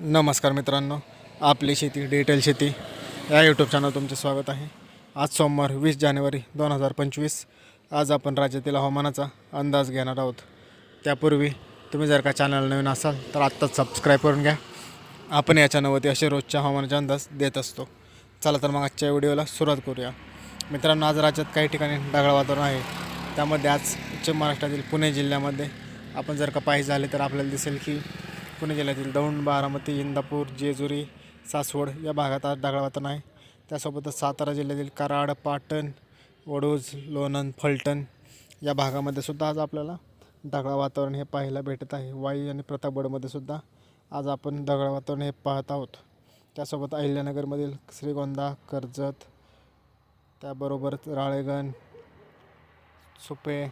नमस्कार मित्रांनो आपली शेती डिटेल शेती. या यूट्यूब चॅनल तुमचे स्वागत आहे. आज सोमवार वीस जानेवारी दोन हजार पंचवीस. आज आपण राज्यातील हवामानाचा अंदाज घेणार आहोत. त्यापूर्वी तुम्ही जर का चॅनल नवीन असाल तर आत्ताच सबस्क्राईब करून घ्या. आपण या चॅनलवरती असे रोजच्या हवामानाचा अंदाज देत असतो. चला तर मग आजच्या व्हिडिओला सुरुवात करूया. मित्रांनो आज राज्यात काही ठिकाणी ढगाळ वातावरण आहे. त्यामध्ये आज उच्च महाराष्ट्रातील पुणे जिल्ह्यामध्ये आपण जर का पाहिजे झाले तर आपल्याला दिसेल की पुणे जिल्ह्यातील दौंड बारामती इंदापूर जेजुरी सासवड या भागात आज ढगाळ वातावरण आहे. त्यासोबतच सातारा जिल्ह्यातील कराड पाटण वडूज लोणंद फलटण या भागामध्ये सुद्धा आज आपल्याला ढगाळ वातावरण हे पाहायला भेटत आहे. वाई आणि प्रतापगडमध्ये सुद्धा आज आपण ढगाळ वातावरण हे पाहत आहोत. त्यासोबत अहिल्यानगरमधील श्रीगोंदा कर्जत त्याबरोबर राळेगण सुपे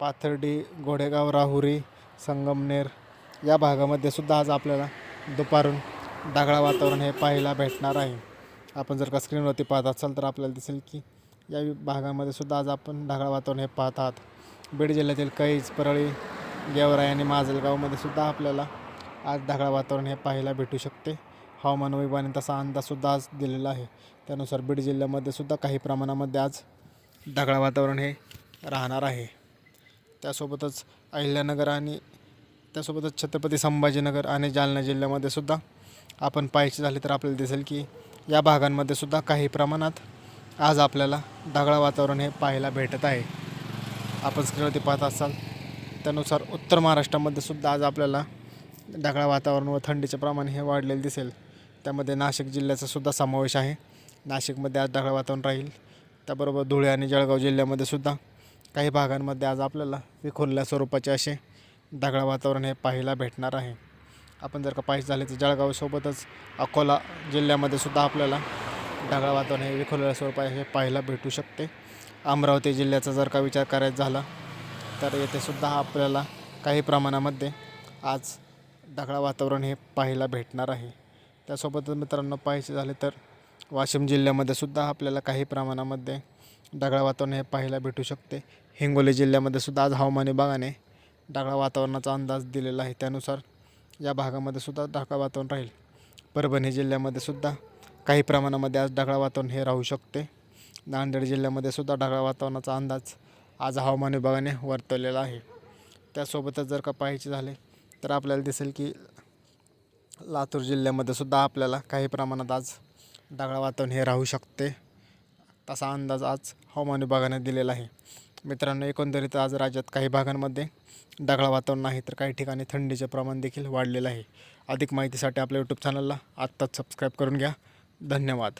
पाथर्डी घोडेगाव राहुरी संगमनेर या भागामध्ये सुद्धा आज आपल्याला दुपारून ढगाळ वातावरण हे पाहायला भेटणार आहे. आपण जर का स्क्रीनवरती पाहत असाल तर आपल्याला दिसेल की या भागामध्ये सुद्धा आज आपण ढगाळ वातावरण हे पाहत आहात. बीड जिल्ह्यातील कैज परळी गेवराई आणि माजलगावमध्ये सुद्धा आपल्याला आज ढगाळ वातावरण हे पाहायला भेटू शकते. हवामान विभागाने तसा अंदाजसुद्धा आज दिलेला आहे. त्यानुसार बीड जिल्ह्यामध्ये सुद्धा काही प्रमाणामध्ये आज ढगाळ वातावरण हे राहणार आहे. त्यासोबतच अहिल्यानगर आणि त्यासोबतच छत्रपती संभाजीनगर आणि जालना जिल्ह्यामध्ये सुद्धा आपण पाहायचे झाले तर आपल्याला दिसेल की या भागांमध्ये सुद्धा काही प्रमाणात आज आपल्याला ढगाळ वातावरण हे पाहायला भेटत आहे. आपण स्क्रीनवरती पाहत असाल त्यानुसार उत्तर महाराष्ट्रामध्ये सुद्धा आज आपल्याला ढगाळ वातावरण व थंडीचे प्रमाण हे वाढलेलं दिसेल. त्यामध्ये नाशिक जिल्ह्याचा सुद्धा समावेश आहे. नाशिकमध्ये आज ढगाळ वातावरण राहील. त्याबरोबर धुळे आणि जळगाव जिल्ह्यामध्ये सुद्धा काही भागांमध्ये आज आपल्याला विखुरल्या स्वरूपाचे असे ढगाळ वातावरण हे पाहायला भेटणार आहे. आपण जर का पाहिजे झाले तर जळगावसोबतच अकोला जिल्ह्यामध्ये सुद्धा आपल्याला ढगाळ वातावरण हे विखुरलेल्या स्वरूपाचे हे पाहायला भेटू शकते. अमरावती जिल्ह्याचा जर का विचार करायचा झाला तर येथे सुद्धा आपल्याला काही प्रमाणामध्ये आज ढगाळ वातावरण हे पाहायला भेटणार आहे. त्यासोबतच मित्रांनो पाहायचे झाले तर वाशिम जिल्ह्यामध्ये सुद्धा आपल्याला काही प्रमाणामध्ये ढगाळ वातावरण हे पाहायला भेटू शकते. हिंगोली जिल्ह्यामध्ये सुद्धा आज हवामान विभागाने ढगाळ वातावरणाचा अंदाज दिलेला आहे त्यानुसार या भागामध्ये सुद्धा ढगाळ वातावरण राहील. परभणी जिल्ह्यामध्ये सुद्धा काही प्रमाणामध्ये आज ढगाळ वातावरण हे राहू शकते. नांदेड जिल्ह्यामध्ये सुद्धा ढगाळ वातावरणाचा अंदाज आज हवामान विभागाने वर्तवलेला आहे. त्यासोबतच जर का पाहायचे झाले तर आपल्याला दिसेल की लातूर जिल्ह्यामध्ये सुद्धा आपल्याला काही प्रमाणात आज ढगाळ वातावरण हे राहू शकते. तसा अंदाज आज हवामान विभागाने दिलेला आहे. मित्रांनो एकंदरीत आज राज्यात काही भागांमध्ये ढगाळ वातावरण आहे तर काही ठिकाणी थंडीचे प्रमाण देखील वाढलेलं आहे. अधिक माहितीसाठी आपल्या यूट्यूब चॅनलला आत्ताच सबस्क्राईब करून घ्या. धन्यवाद.